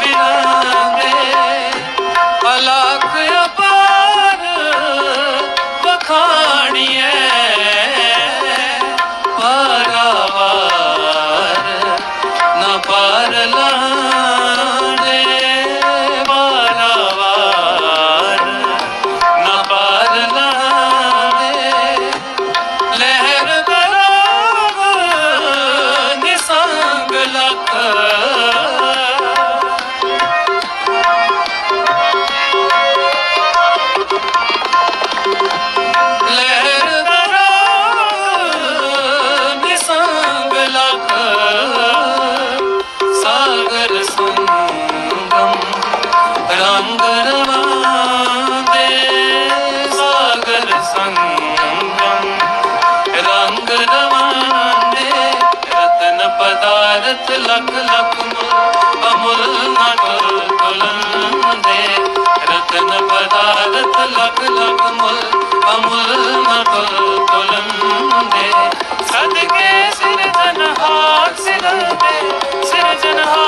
Amen. ਰੰਗ ਰਵਾਂਦੇ ਸਾਗਰ ਸੰਗਮ। ਰੰਗ ਰਵਾਂਦੇ ਰਤਨ ਪਦਾਰਥ ਲਖ ਲਖ ਮੁਲ ਅਮੁਲ ਨਾ ਤੁਲ ਤੁਲੰਦੇ ਰਤਨ ਪਦਾਰਥ ਲਖ ਲਖ ਮੁਲ ਅਮੁਲ ਨਾ ਤੁਲ ਤੁਲੰਦੇ ਸਦਕੇ ਸਿਰਜਨਹਾਰ ਸਿਰੰਦੇ ਸਿਰਜਨਹਾਰ